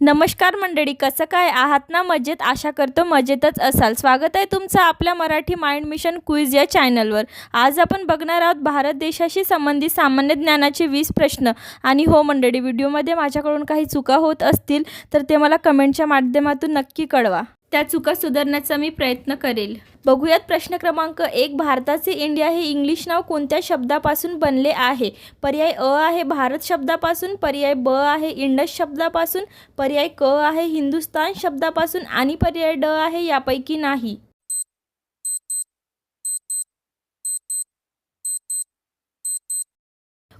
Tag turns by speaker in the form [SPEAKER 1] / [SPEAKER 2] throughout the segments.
[SPEAKER 1] नमस्कार मंडळी कसं काय आहात ना मजेत? आशा करतो मजेतच असाल. स्वागत आहे तुमचं आपल्या मराठी माइंड मिशन क्विज या चॅनलवर. आज आपण बघणार आहोत भारत देशाशी संबंधित सामान्य ज्ञानाचे वीस प्रश्न. आणि हो मंडळी व्हिडिओमध्ये माझ्याकडून काही चुका होत असतील तर ते मला कमेंटच्या माध्यमातून नक्की कळवा. त्या चुका सुधारण्याचा मी प्रयत्न करेल. बघूयात प्रश्न क्रमांक एक भारताचे इंडिया हे इंग्लिश नाव कोणत्या शब्दापासून बनले आहे? पर्याय अ आहे भारत शब्दापासून पर्याय ब आहे इंडस शब्दापासून पर्याय क आहे हिंदुस्तान शब्दापासून आणि पर्याय ड आहे यापैकी नाही.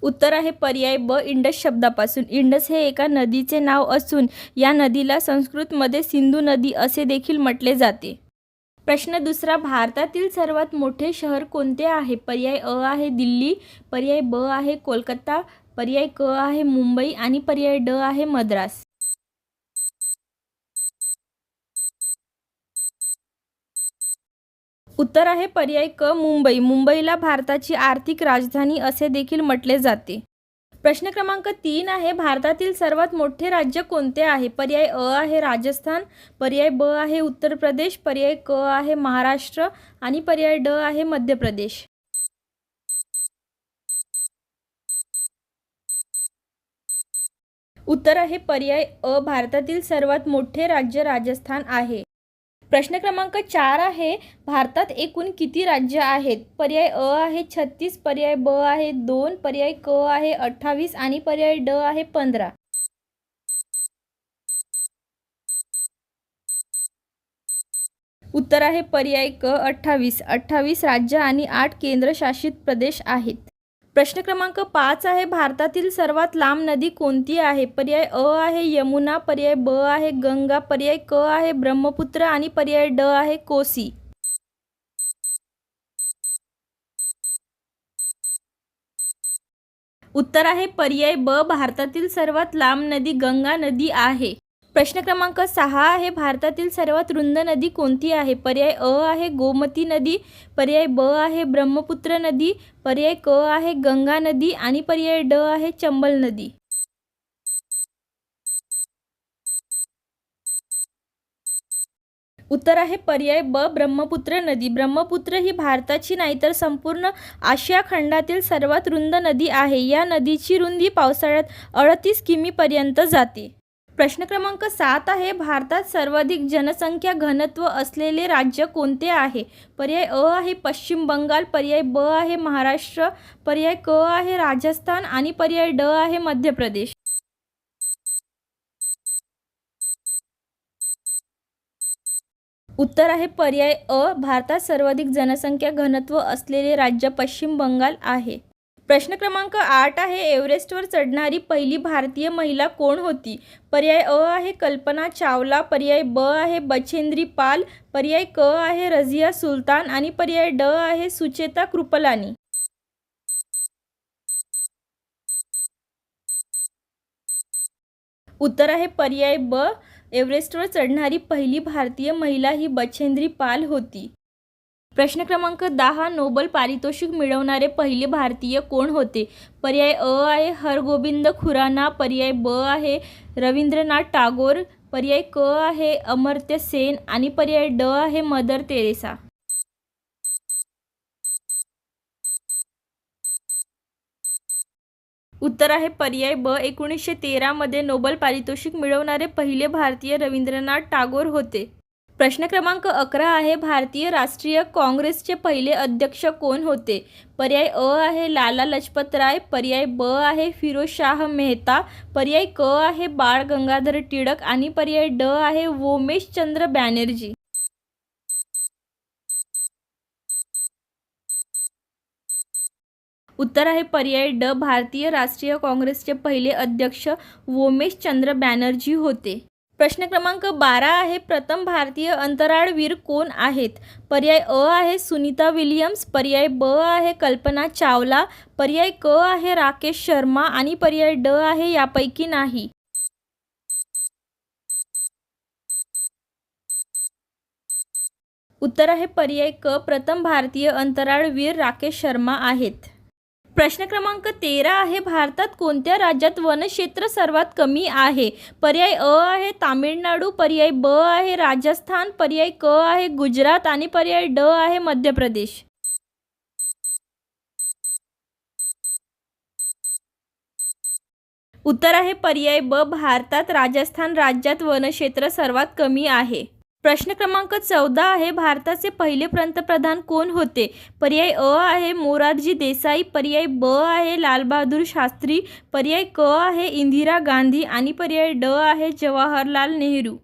[SPEAKER 1] उत्तर आहे पर्याय ब इंडस शब्दापासून. इंडस हे एका नदीचे नाव असून या नदीला संस्कृतमध्ये सिंधू नदी असे देखील म्हटले जाते. प्रश्न दुसरा भारतातील सर्वात मोठे शहर कोणते आहे? पर्याय अ आहे दिल्ली पर्याय ब आहे कोलकाता पर्याय क आहे मुंबई आणि पर्याय ड आहे मद्रास. उत्तर आहे पर्याय क मुंबई. मुंबईला भारताची आर्थिक राजधानी असे देखील म्हटले जाते. प्रश्न क्रमांक तीन आहे भारतातील सर्वात मोठे राज्य कोणते आहे? पर्याय अ आहे राजस्थान पर्याय ब आहे उत्तर प्रदेश पर्याय क आहे महाराष्ट्र आणि पर्याय ड आहे मध्य प्रदेश. उत्तर आहे पर्याय अ भारतातील सर्वात मोठे राज्य राजस्थान आहे. प्रश्न क्रमांक चार आहे भारतात एकूण किती राज्य आहेत? पर्याय अ आहे छत्तीस पर्याय ब आहे दोन पर्याय क आहे अठ्ठावीस आणि पर्याय ड आहे पंधरा. उत्तर आहे पर्याय क अठ्ठावीस. अठ्ठावीस राज्य आणि आठ केंद्रशासित प्रदेश आहेत. प्रश्न क्रमांक पाच आहे भारतातील सर्वात लांब नदी कोणती आहे? पर्याय अ आहे यमुना पर्याय ब आहे गंगा पर्याय क आहे ब्रह्मपुत्र आणि पर्याय ड आहे कोसी. उत्तर आहे पर्याय ब भारतातील सर्वात लांब नदी गंगा नदी आहे. प्रश्न क्रमांक सहा आहे भारतातील सर्वात रुंद नदी कोणती आहे? पर्याय अ आहे गोमती नदी पर्याय ब आहे ब्रह्मपुत्र नदी पर्याय क आहे गंगा नदी आणि पर्याय ड आहे चंबल नदी. उत्तर आहे पर्याय ब ब्रह्मपुत्र नदी. ब्रह्मपुत्र ही भारताची नाही तर संपूर्ण आशिया खंडातील सर्वात रुंद नदी आहे. या नदीची रुंदी पावसाळ्यात अडतीस किमीपर्यंत जाते. प्रश्न क्रमांक सात आहे भारतात सर्वाधिक जनसंख्या घनत्व असलेले राज्य कोणते आहे? पर्याय अ आहे पश्चिम बंगाल पर्याय ब आहे महाराष्ट्र पर्याय क आहे राजस्थान आणि पर्याय ड आहे मध्य प्रदेश. उत्तर आहे पर्याय अ भारतात सर्वाधिक जनसंख्या घनत्व असलेले राज्य पश्चिम बंगाल आहे. प्रश्न क्रमांक आठ आहे एव्हरेस्टवर चढणारी पहिली भारतीय महिला कोण होती? पर्याय अ आहे कल्पना चावला पर्याय ब आहे बछेंद्री पाल पर्याय क आहे रझिया सुलतान आणि पर्याय ड आहे सुचेता कृपलानी. उत्तर आहे पर्याय ब एव्हरेस्टवर चढणारी पहिली भारतीय महिला ही बछेंद्री पाल होती. प्रश्न क्रमांक दहा नोबल पारितोषिक मिळवणारे पहिले भारतीय कोण होते? पर्याय अ आहे हरगोविंद खुराना पर्याय ब आहे रवींद्रनाथ टागोर पर्याय क आहे अमर्त्य सेन आणि पर्याय ड आहे मदर तेरेसा. उत्तर आहे पर्याय ब. एकोणीसशे तेरामध्ये नोबल पारितोषिक मिळवणारे पहिले भारतीय रवींद्रनाथ टागोर होते. प्रश्न क्रमांक अकरा आहे भारतीय राष्ट्रीय काँग्रेसचे पहिले अध्यक्ष कोण होते? पर्याय अ आहे लाला लजपत राय. पर्याय ब आहे फिरोजशाह मेहता. पर्याय क आहे बाळ गंगाधर टिळक. आणि पर्याय ड आहे वोमेश चंद्र बॅनर्जी. उत्तर आहे पर्याय ड. भारतीय राष्ट्रीय काँग्रेसचे पहिले अध्यक्ष वोमेश चंद्र बॅनर्जी होते. प्रश्न क्रमांक बारा आहे प्रथम भारतीय अंतराळवीर कोण आहेत? पर्याय अ आहे सुनीता विलियम्स पर्याय ब आहे कल्पना चावला पर्याय क आहे राकेश शर्मा आणि पर्याय ड आहे यापैकी नाही. उत्तर आहे पर्याय क प्रथम भारतीय अंतराळवीर राकेश शर्मा आहेत. प्रश्न क्रमांक तेरा आहे भारतात कोणत्या राज्यात वनक्षेत्र सर्वात कमी आहे? पर्याय अ आहे तामिळनाडू पर्याय ब आहे राजस्थान पर्याय क आहे गुजरात आणि पर्याय ड आहे मध्य प्रदेश. उत्तर आहे पर्याय ब भारतात राजस्थान राज्यात वनक्षेत्र सर्वात कमी आहे. प्रश्न क्रमांक चौदा आहे भारताचे पहिले पंतप्रधान कोण होते? पर्याय अ आहे मोरारजी देसाई पर्याय ब आहे लालबहादूर शास्त्री पर्याय क आहे इंदिरा गांधी आणि पर्याय ड आहे जवाहरलाल नेहरू.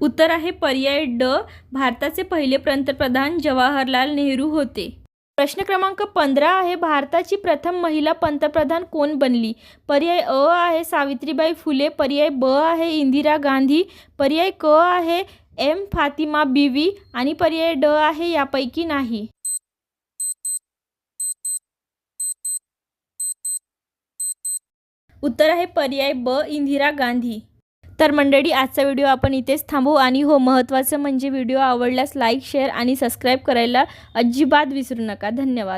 [SPEAKER 1] उत्तर आहे पर्याय ड भारताचे पहिले पंतप्रधान जवाहरलाल नेहरू होते. प्रश्न क्रमांक पंधरा आहे भारताची प्रथम महिला पंतप्रधान कोण बनली? पर्याय अ आहे सावित्रीबाई फुले पर्याय ब आहे इंदिरा गांधी पर्याय क आहे एम फातिमा बीवी आणि पर्याय ड आहे यापैकी नाही. उत्तर आहे पर्याय ब इंदिरा गांधी. तर मंडळी आजचा व्हिडिओ आपण इथेच थांबू आणि हो महत्त्वाचं म्हणजे व्हिडिओ आवडल्यास लाईक शेअर आणि सबस्क्राईब करायला अजिबात विसरू नका. धन्यवाद.